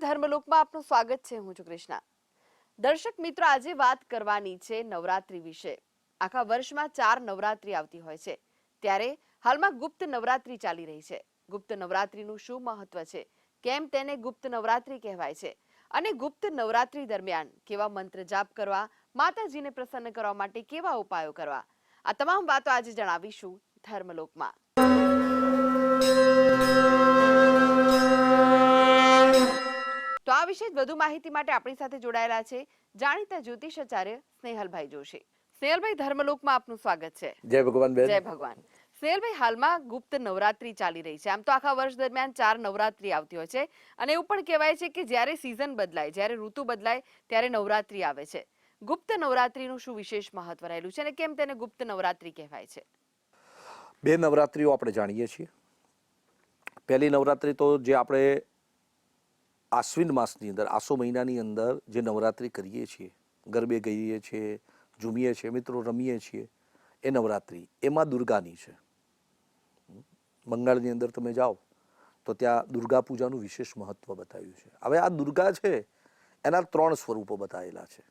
ધર્મલોકમાં આપનું સ્વાગત છે. હું છું કૃષ્ણા. દર્શક મિત્રો, આજે વાત કરવાની છે નવરાત્રી વિશે. આખા વર્ષમાં ચાર નવરાત્રી આવતી હોય છે. ત્યારે હાલમાં ગુપ્ત નવરાત્રી ચાલી રહી છે. ગુપ્ત નવરાત્રીનું શું મહત્વ છે? કેમ તેને ગુપ્ત નવરાત્રી કહેવાય છે? અને ગુપ્ત નવરાત્રી દરમિયાન કેવા મંત્ર જાપ કરવા, માતાજીને પ્રસન્ન કરવા માટે કેવા ઉપાયો કરવા? આ તમામ વાતો આજે જણાવીશું ધર્મલોકમાં. વિશે વધુ માહિતી માટે આપણી સાથે જોડાયેલા છે જાણીતા જ્યોતિષાચાર્ય સ્નેહલભાઈ જોશી. સ્નેહલભાઈ ધર્મલોકમાં આપનું સ્વાગત છે. જય ભગવાન જય ભગવાન. સ્નેહલભાઈ હાલમાં ગુપ્ત નવરાત્રી ચાલી રહી છે. આમ તો આખા વર્ષ દરમિયાન ચાર નવરાત્રી આવતી હોય છે અને એવું પણ કહેવાય છે કે જ્યારે સિઝન બદલાય જ્યારે ઋતુ બદલાય ત્યારે નવરાત્રી આવે છે. ગુપ્ત નવરાત્રીનું શું વિશેષ મહત્વ રહેલું છે અને કેમ તેને ગુપ્ત નવરાત્રી કહેવાય છે? બે નવરાત્રીઓ આપણે જાણીએ છીએ. પહેલી નવરાત્રી તો જે આપણે આશ્વિન માસની અંદર, આસો મહિનાની અંદર જે નવરાત્રિ કરીએ છીએ, ગરબે ગઈએ છીએ, ઝૂમીએ છીએ, મિત્રો રમીએ છીએ, એ નવરાત્રિ એમાં દુર્ગાની છે. બંગાળની અંદર તમે જાઓ તો ત્યાં દુર્ગા પૂજાનું વિશેષ મહત્વ બતાવ્યું છે. હવે આ દુર્ગા છે એના ત્રણ સ્વરૂપો બતાવેલા છે.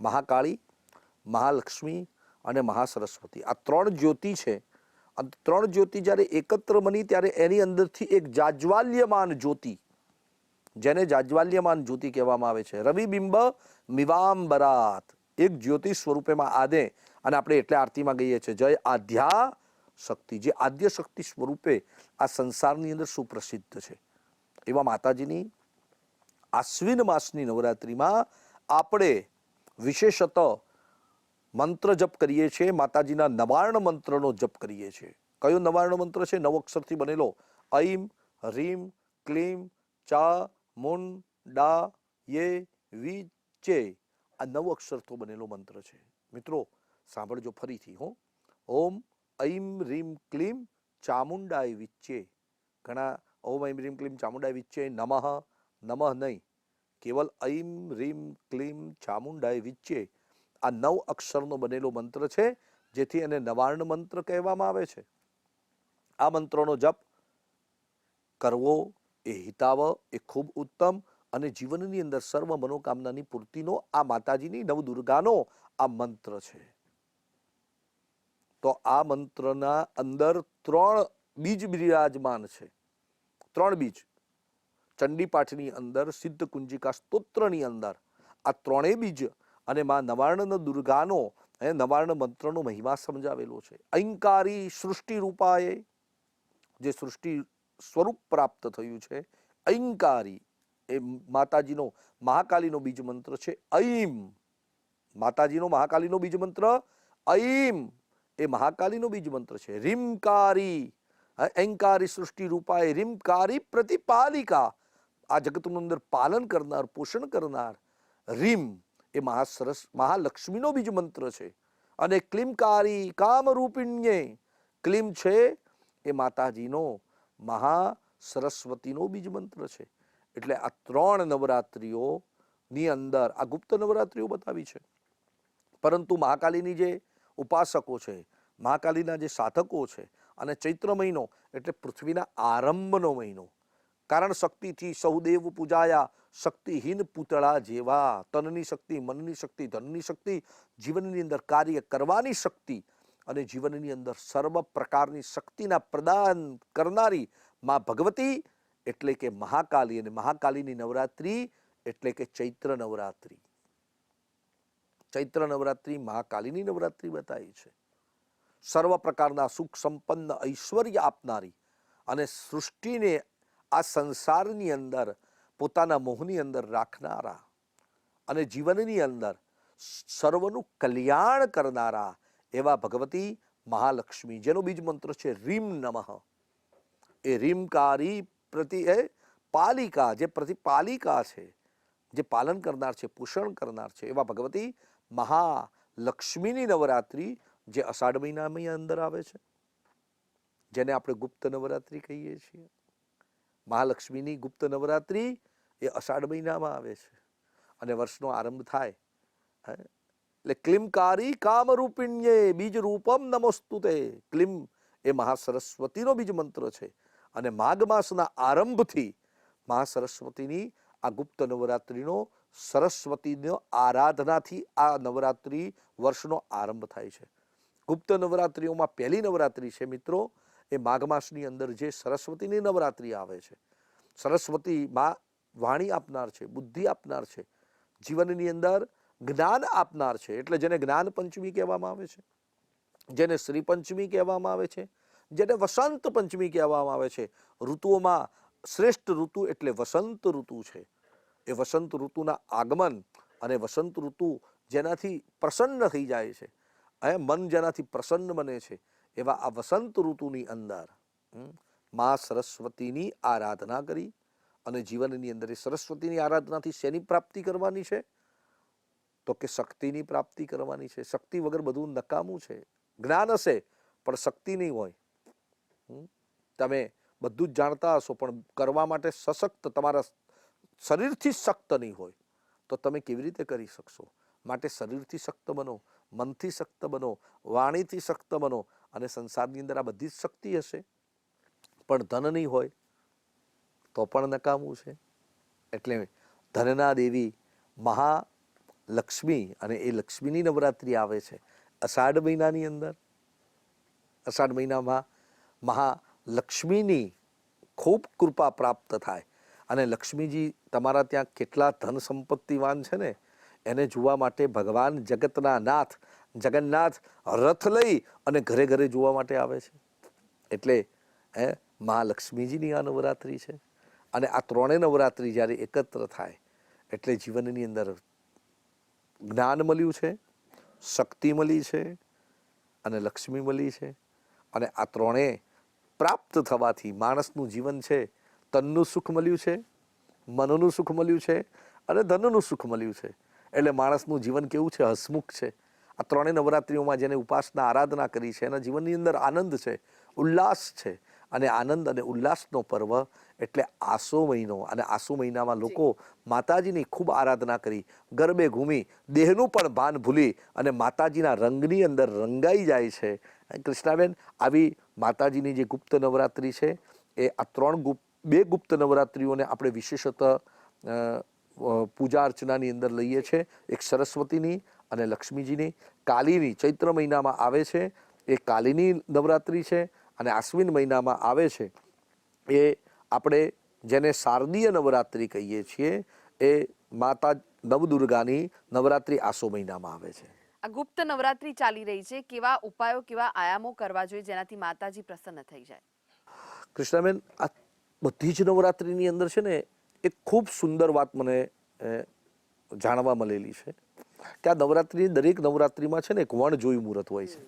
મહાકાળી, મહાલક્ષ્મી અને મહાસરસ્વતી. આ ત્રણ જ્યોતિ છે. ત્રણ જ્યોતિ જ્યારે એકત્ર બની ત્યારે એની અંદરથી એક જાજ્વાલ્યમાન જ્યોતિ જેને જાજ્વાલ્યમાન જ્યોતિ કહેવામાં આવે છે. રવિબિંબ મિવાંબરાત એક જ્યોતિ સ્વરૂપેમાં આદે અને આપણે એટલે આરતીમાં ગઈએ છીએ. જય આધ્યા શક્તિ. જે આદ્ય શક્તિ સ્વરૂપે આ સંસારની અંદર સુપ્રસિદ્ધ છે. એવા માતાજીની આશ્વિન માસની નવરાત્રિમાં આપણે વિશેષત મંત્ર જપ કરીએ છીએ. માતાજીના નવાર્ણ મંત્રનો જપ કરીએ છીએ. કયો નવાર્ણ મંત્ર છે? નવ અક્ષરથી બનેલો. ઐમ હરીમ ક્લીમ, ચા મુન, ડા, યે, વી, ચે. આ નવ અક્ષરથી બનેલો મંત્ર છે. મિત્રો, સાંભળજો ફરીથી, હો. ઓમ, ઐમ, રીમ, ક્લીમ, ચામુંડાય, વિચ્ચે. ઘણા ઓમ, ઐમ, રીમ, ક્લીમ, ચામુંડાય, વિચ્ચે, નમઃ નમઃ નહીં. કેવલ ઐમ, રીમ, ક્લીમ, ચામુંડાય, વિચ્ચે. આ નવ અક્ષરનો બનેલો મંત્ર છે, જેથી એને નવાર્ણ મંત્ર કહેવામાં આવે છે. આ મંત્રોનો જપ કરવો એ હિતાવ એ ખૂબ ઉત્તમ અને જીવનની અંદર સર્વ મનોકામનાની પૂર્તિનો આ માતાજીની નવદુર્ગાનો આ મંત્ર છે. તો આ મંત્રના અંદર ત્રણ બીજ બિરાજમાન છે. ત્રણ બીજ. ચંડીપાઠની અંદર સિદ્ધ કુંજિકા સ્તોત્રની અંદર. આ ત્રણેય બીજ અને માં નવાર્ણ દુર્ગાનો, એ નવાર્ણ મંત્રનો મહિમા સમજાવેલો છે. અહંકારી સૃષ્ટિ રૂપાએ જે સૃષ્ટિ સ્વરૂપ પ્રાપ્ત થયું છે. અહિંકારી એ માતાજીનો મહાકાલીનો બીજ મંત્ર છે. ઐમ માતાજીનો મહાકાલીનો બીજ મંત્ર? ઐમ એ મહાકાલીનો બીજ મંત્ર છે. રીમકારી. અહંકારી સૃષ્ટિ રૂપાએ રીમકારી પ્રતિપાલિકા. આ જગતનું અંદર પાલન કરનાર, પોષણ કરનાર રીમ એ મહાસરસ, મહાલક્ષ્મીનો બીજ મંત્ર છે. અને ક્લિમકારી કામરૂપિણ્યે. ક્લિમ છે એ માતાજીનો મહા સરસ્વતીનો બીજ મંત્ર છે. એટલે આ ત્રણ નવરાત્રિઓની અંદર, આ ગુપ્ત નવરાત્રિઓ બતાવી છે. પરંતુ મહાકાલીની જે ઉપાસકો છે, મહાકાલીના જે સાધકો છે અને ચૈત્ર મહિનો એટલે પૃથ્વીના આરંભનો મહિનો, કારણ શક્તિથી સૌદેવ પૂજાયા, શક્તિહીન પૂતળા જેવા, તનની શક્તિ, મનની શક્તિ, ધનની શક્તિ, જીવનની અંદર કાર્ય કરવાની શક્તિ અને જીવનની અંદર સર્વ પ્રકારની શક્તિના પ્રદાન કરનારી મા ભગવતી એટલે કે મહાકાલી અને મહાકાલીની નવરાત્રિ એટલે કે ચૈત્ર નવરાત્રિ. ચૈત્ર નવરાત્રિ મહાકાલીની નવરાત્રિ બતાવી છે. સર્વ પ્રકારના સુખ સંપન્ન ઐશ્વર્ય આપનારી અને સૃષ્ટિને આ સંસારની અંદર પોતાના મોહની અંદર રાખનારા અને જીવનની અંદર સર્વનું કલ્યાણ કરનારા એવા ભગવતી મહાલક્ષ્મી, જેનો બીજ મંત્ર છે, રીમ નમઃ. એ રીમકારી પ્રતિ, એ પાલિકા, જે પ્રતિપાલિકા છે, જે પાલન કરનાર છે, પોષણ કરનાર છે, એવા ભગવતી મહાલક્ષ્મીની નવરાત્રિ જે અષાઢ મહિનાની અંદર આવે છે. જેને આપણે ગુપ્ત નવરાત્રિ કહીએ છીએ. મહાલક્ષ્મીની ગુપ્ત નવરાત્રિ એ અષાઢ મહિનામાં આવે છે. અને વર્ષનો આરંભ થાય? એટલે ક્લિમકારી કામરૂપિણ્યે બીજ રૂપમ નમસ્તુતે. ક્લિમ એ મહાસરસ્વતીનો બીજ મંત્ર છે. અને માઘ માસના આરંભથી મહાસરસ્વતીની આ ગુપ્ત નવરાત્રિનો સરસ્વતીનો આરાધનાથી આ નવરાત્રિ વર્ષનો આરંભ થાય છે. ગુપ્ત નવરાત્રિઓમાં પહેલી નવરાત્રિ છે મિત્રો, એ માઘ માસની અંદર જે સરસ્વતીની નવરાત્રિ આવે છે. સરસ્વતી માં વાણી આપનાર છે, બુદ્ધિ આપનાર છે. જીવનની અંદર જ્ઞાન આપનાર છે, એટલે જેને જ્ઞાન પંચમી કહેવામાં આવે છે, જેને શ્રી પંચમી કહેવામાં આવે છે, જેને વસંત પંચમી કહેવામાં આવે છે, ઋતુઓમાં શ્રેષ્ઠ ઋતુ એટલે વસંત ઋતુ છે. એ વસંત ઋતુના આગમન અને વસંત ઋતુ જેનાથી પ્રસન્ન થઈ જાય છે એ મન જેનાથી પ્રસન્ન બને છે, એવા આ વસંત ઋતુની અંદર મા સરસ્વતીની આરાધના કરી, અને જીવનની અંદર એ સરસ્વતીની આરાધનાથી શેની પ્રાપ્તિ કરવાની છે? તો કે શક્તિની પ્રાપ્તિ કરવાની છે. શક્તિ વગર બધું નકામું છે. જ્ઞાન હશે, પણ શક્તિ નહીં હોય? તમે બધું જ જાણતા હશો, પણ કરવા માટે સશક્ત તમારા શરીરથી શક્ત નહીં હોય. તો તમે કેવી રીતે કરી શકશો? માટે શરીરથી શક્ત બનો, મનથી શક્ત બનો, વાણીથી શક્ત બનો અને સંસારની અંદર આ બધી જ શક્તિ હશે. પણ ધન નહીં હોય, તો પણ નકામું છે. એટલે ધનના દેવી મહાલક્ષ્મી અને એ લક્ષ્મીની નવરાત્રિ આવે છે. અષાઢ મહિનાની અંદર, અષાઢ મહિનામાં મહાલક્ષ્મીની ખૂબ કૃપા પ્રાપ્ત થાય. અને લક્ષ્મીજી તમારા ત્યાં કેટલા ધન સંપત્તિવાન છે ને, એને જોવા માટે ભગવાન જગતના નાથ, જગન્નાથ રથ લઈ અને ઘરે ઘરે જોવા માટે આવે છે. એટલે, હે મહાલક્ષ્મીજીની આ નવરાત્રિ છે. અને આ ત્રણેય નવરાત્રિ જ્યારે એકત્ર થાય, એટલે જીવનની અંદર જ્ઞાન મળ્યું છે, શક્તિ મળી છે અને લક્ષ્મી મળી છે. અને આ ત્રણેય પ્રાપ્ત થવાથી માણસનું જીવન છે, તનનું સુખ મળ્યું છે, મનનું સુખ મળ્યું છે અને ધનનું સુખ મળ્યું છે. એટલે માણસનું જીવન કેવું છે, હસમુખ છે. આ ત્રણેય નવરાત્રિઓમાં જેને ઉપાસના, આરાધના કરી છે, એના જીવનની અંદર આનંદ છે, ઉલ્લાસ છે. અને આનંદ અને ઉલ્લાસનો પર્વ એટલે આસો મહિનો અને આસો મહિનામાં લોકો માતાજીની ખૂબ આરાધના કરી ગરબે ઘૂમી દેહનું પણ ભાન ભૂલી અને માતાજીના રંગની અંદર રંગાઈ જાય છે. કૃષ્ણાબેન આવી માતાજીની જે ગુપ્ત નવરાત્રિ છે એ આ ત્રણ ગુપ્ત બે ગુપ્ત નવરાત્રિઓને આપણે વિશેષત પૂજા અર્ચનાની અંદર લઈએ છીએ એક સરસ્વતીની અને લક્ષ્મીજીની. કાલીની ચૈત્ર મહિનામાં આવે છે. એ કાલીની નવરાત્રિ છે અને આશ્વિન મહિનામાં આવે છે. એ આપણે જેને શારદીય નવરાત્રિ કહીએ છીએ એ માતા નવદુર્ગાની નવરાત્રિ આસો મહિનામાં આવે છે. આ ગુપ્ત નવરાત્રી ચાલી રહી છે. કેવા ઉપાયો કેવા આયામો કરવા જોઈએ જેનાથી માતાજી પ્રસન્ન થઈ જાય? કૃષ્ણાબેન આ બધી જ નવરાત્રિની અંદર છે ને એક ખૂબ સુંદર વાત મને જાણવા મળેલી છે કે આ નવરાત્રિ દરેક નવરાત્રિમાં છે ને એક વણ જોયું મુહૂર્ત હોય છે.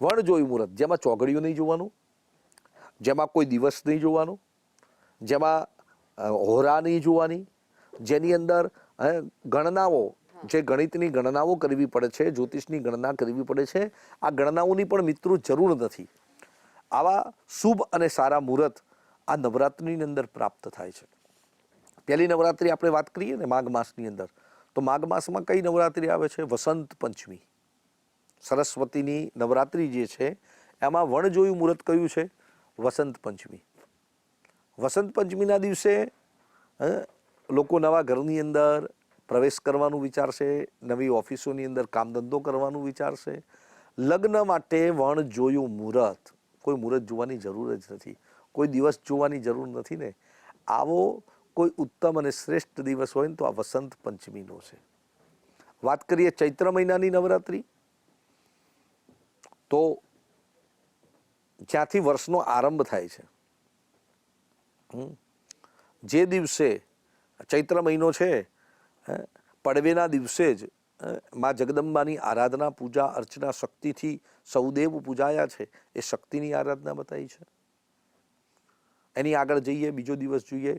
વણ જોયું મુહૂર્ત જેમાં ચોગડિયું નહીં જોવાનું જેમાં કોઈ દિવસ નહીં જોવાનો જેમાં હોરા નહીં જોવાની જેની અંદર ગણનાઓ જે ગણિતની ગણનાઓ કરવી પડે છે જ્યોતિષની ગણના કરવી પડે છે આ ગણનાઓની પણ મિત્રો જરૂર નથી. આવા શુભ અને સારા મુહૂર્ત આ નવરાત્રિની અંદર પ્રાપ્ત થાય છે. પહેલી નવરાત્રિ આપણે વાત કરીએ ને માઘ માસની અંદર તો માઘ માસમાં કઈ નવરાત્રિ આવે છે? વસંત પંચમી. સરસ્વતીની નવરાત્રિ જે છે એમાં વણજોયું મુહૂર્ત કયું છે? વસંત પંચમી. વસંત પંચમીના દિવસે લોકો નવા ઘરની અંદર પ્રવેશ કરવાનું વિચારશે, નવી ઓફિસોની અંદર કામ ધંધો કરવાનું વિચારશે. લગ્ન માટે વણ જોયું મુહૂર્ત. કોઈ મુહૂર્ત જોવાની જરૂર જ નથી. કોઈ દિવસ જોવાની જરૂર નથી ને. આવો કોઈ ઉત્તમ અને શ્રેષ્ઠ દિવસ હોય ને તો આ વસંત પંચમીનો છે. વાત કરીએ ચૈત્ર મહિનાની નવરાત્રિ, તો જ્યાંથી વર્ષનો આરંભ થાય છે. જે દિવસે ચૈત્ર મહિનો છે પડવેના દિવસે જ માં જગદંબાની આરાધના, પૂજા, અર્ચના શક્તિથી સૌદેવ પૂજાયા છે. એ શક્તિની આરાધના બતાવી છે. એની આગળ જઈએ, બીજો દિવસ જોઈએ,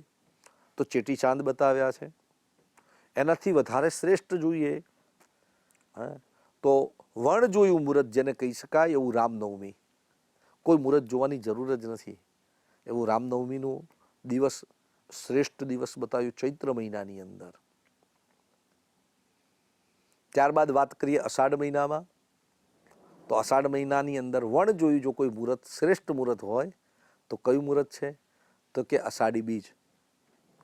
તો ચેટી ચાંદ બતાવ્યા છે. એનાથી વધારે શ્રેષ્ઠ જોઈએ તો વણ જોયું મુહૂર્ત જેને કહી શકાય એવું રામનવમી. કોઈ મુહૂર્ત જોવાની જરૂર જ નથી. એવું રામનવમીનું દિવસ શ્રેષ્ઠ દિવસ બતાવ્યું ચૈત્ર મહિનાની અંદર. ત્યારબાદ વાત કરીએ અષાઢ મહિનામાં. તો અષાઢ મહિનાની અંદર વણ જોયું, જો કોઈ મુહૂર્ત, શ્રેષ્ઠ મુહૂર્ત હોય, તો કયું મુહૂર્ત છે? તો કે અષાઢી બીજ,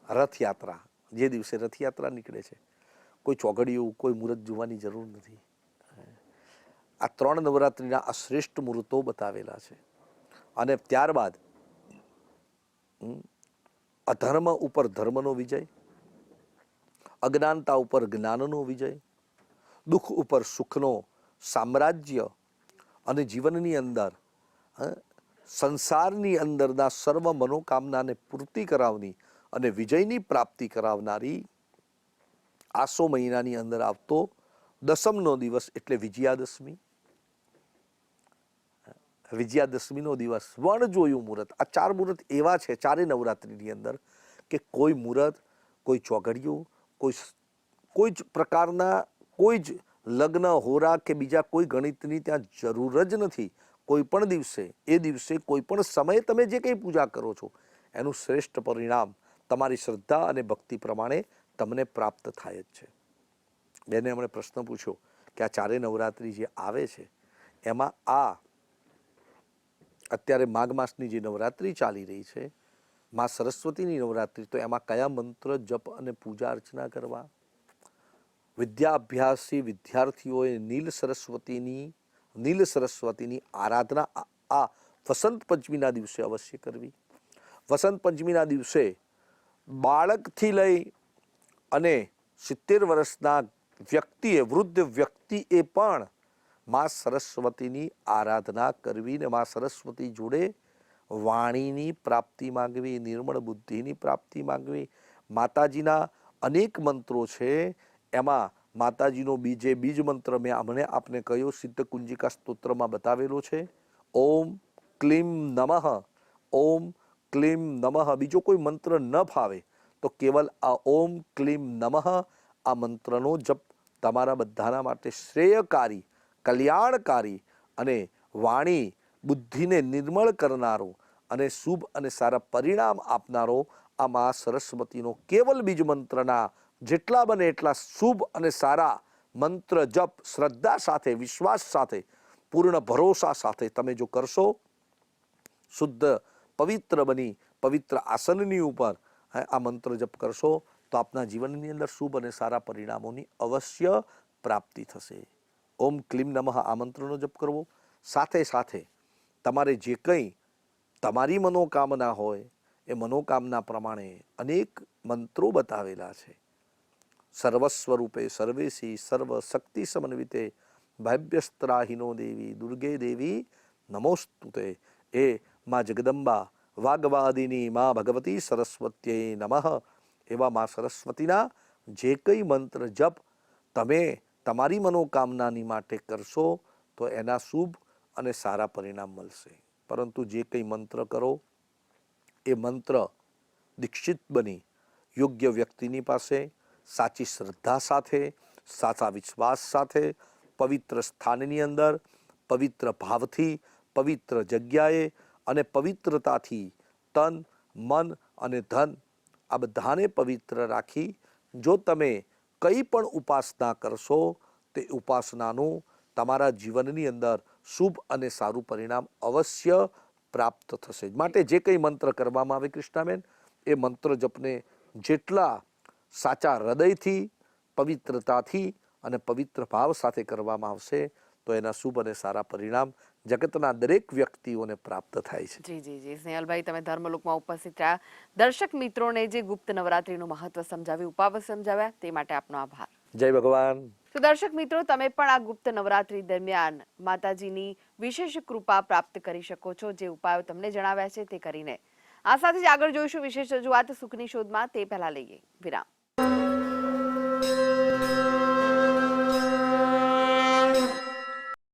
રથયાત્રા. જે દિવસે રથયાત્રા નીકળે છે. કોઈ ચોઘડિયું, કોઈ મુહૂર્ત જોવાની જરૂર નથી. આ ત્રણ નવરાત્રિના આ શ્રેષ્ઠ મુહૂર્તો બતાવેલા છે. અને ત્યારબાદ અધર્મ ઉપર ધર્મનો વિજય, અજ્ઞાનતા ઉપર જ્ઞાનનો વિજય, દુઃખ ઉપર સુખનો સામ્રાજ્ય અને જીવનની અંદર સંસારની અંદરના સર્વ મનોકામનાને પૂર્તિ કરાવની અને વિજયની પ્રાપ્તિ કરાવનારી આસો મહિનાની અંદર આવતો દસમનો દિવસ એટલે વિજયાદશમી. વિજયાદશમીનો દિવસ વણ જોયું મુહૂર્ત. આ ચાર મુહૂર્ત એવા છે ચારે નવરાત્રિની અંદર કે કોઈ મુહૂર્ત, કોઈ ચોઘડિયું, કોઈ કોઈ જ પ્રકારના, કોઈ જ લગ્ન, હોરા કે બીજા કોઈ ગણિતની ત્યાં જરૂર જ નથી. કોઈ પણ દિવસે, એ દિવસે કોઈ પણ સમયે તમે જે કંઈ પૂજા કરો છો, એનું શ્રેષ્ઠ પરિણામ તમારી શ્રદ્ધા અને ભક્તિ પ્રમાણે તમને પ્રાપ્ત થાય જ છે. બેને હમણાં પ્રશ્ન પૂછ્યો કે આ ચારે નવરાત્રિ જે આવે છે, એમાં આ અત્યારે માઘ માસની જે નવરાત્રિ ચાલી રહી છે, મા સરસ્વતીની નવરાત્રિ, તો એમાં કયા મંત્ર જપ અને પૂજા અર્ચના કરવા? વિદ્યાભ્યાસી વિદ્યાર્થીઓએ નીલ સરસ્વતીની નીલ સરસ્વતીની આરાધના આ- વસંત પંચમીના દિવસે અવશ્ય કરવી. વસંત પંચમીના દિવસે બાળકથી લઈ અને સિત્તેર વર્ષના વ્યક્તિએ, વૃદ્ધ વ્યક્તિએ પણ માં સરસ્વતીની આરાધના કરવી ને માં સરસ્વતી જોડે વાણીની પ્રાપ્તિ માંગવી, નિર્મળ બુદ્ધિની પ્રાપ્તિ માંગવી. માતાજીના અનેક મંત્રો છે. એમાં માતાજીનો બીજે બીજ મંત્ર મેં હમણે આપને કહ્યું સિદ્ધ કુંજિકા સ્તોત્રમાં બતાવેલો છે. ઓમ ક્લીમ નમઃ, ઓમ ક્લીમ નમઃ. બીજો કોઈ મંત્ર ન ફાવે તો કેવલ આ ઓમ ક્લીમ નમઃ આ મંત્રનો જપ તમારા બધાના માટે શ્રેયકારી કલ્યાણકારી અને વાણી બુદ્ધિને નિર્મળ કરનારો અને શુભ અને સારા પરિણામ આપનારો આ મા સરસ્વતીનો કેવલ બીજ મંત્રના જેટલા બને એટલા શુભ અને સારા મંત્ર, જપ, શ્રદ્ધા સાથે, વિશ્વાસ સાથે, પૂર્ણ ભરોસા સાથે તમે જો કરશો, શુદ્ધ, પવિત્ર બની, પવિત્ર આસનની ઉપર આ મંત્ર જપ કરશો, તો આપના જીવનની અંદર શુભ અને સારા પરિણામોની અવશ્ય પ્રાપ્તિ થશે. ઓમ ક્લીમ નમઃ આ મંત્રનો જપ કરવો. સાથે સાથે તમારે જે કંઈ તમારી મનોકામના હોય, એ મનોકામના પ્રમાણે અનેક મંત્રો બતાવેલા છે. સર્વસ્વરૂપે સર્વેશી સર્વ શક્તિ સમન્વિતે ભવ્યસ્ત્રાહિનો દેવી, દુર્ગે દેવી, નમોસ્તુતે. એ મા જગદંબા વાગવાદિની મા ભગવતી સરસ્વત્યે નમઃ. એવા મા સરસ્વતીના જે કંઈ મંત્ર જપ તમે તમારી મનોકામનાની માટે કરશો, તો એના શુભ અને સારા પરિણામ મળશે. પરંતુ જે કંઈ મંત્ર કરો, એ મંત્ર દીક્ષિત બની યોગ્ય વ્યક્તિની પાસે, સાચી શ્રદ્ધા સાથે, સાચા વિશ્વાસ સાથે, પવિત્ર સ્થાનની અંદર, પવિત્ર ભાવથી, પવિત્ર જગ્યાએ અને પવિત્રતાથી તન, મન અને ધન આ બધાને પવિત્ર રાખી, જો તમે કંઈ પણ ઉપાસના કરશો, તે ઉપાસનાનું તમારા જીવનની અંદર શુભ અને સારું પરિણામ અવશ્ય પ્રાપ્ત થશે. માટે જે કંઈ મંત્ર કરવામાં આવે કૃષ્ણાબેન, એ મંત્ર જપને જેટલા સાચા હૃદયથી, પવિત્રતાથી અને પવિત્ર ભાવ સાથે કરવામાં આવશે, તો એના શુભ અને સારા પરિણામ જગતના દરેક વ્યક્તિઓને પ્રાપ્ત થાય છે. જી જી જી. સ્નેહલભાઈ તમે ધર્મલોકમાં ઉપસ્થિત રહ્યા. દર્શક મિત્રોને જે ગુપ્ત નવરાત્રીનું મહત્વ સમજાવ્યું ઉપાવ સમજાવ્યા તે માટે આપનો આભાર. જય ભગવાન. તો દર્શક મિત્રો તમે પણ આ ગુપ્ત નવરાત્રી દરમિયાન માતાજીની વિશેષ કૃપા પ્રાપ્ત કરી શકો છો. જે ઉપાયો તમને જણાવ્યા છે તે કરીને. આ સાથે જ આગળ જોઈશું વિશેષ રજૂઆત સુખની શોધમાં. તે પહેલા લઈએ વિરામ.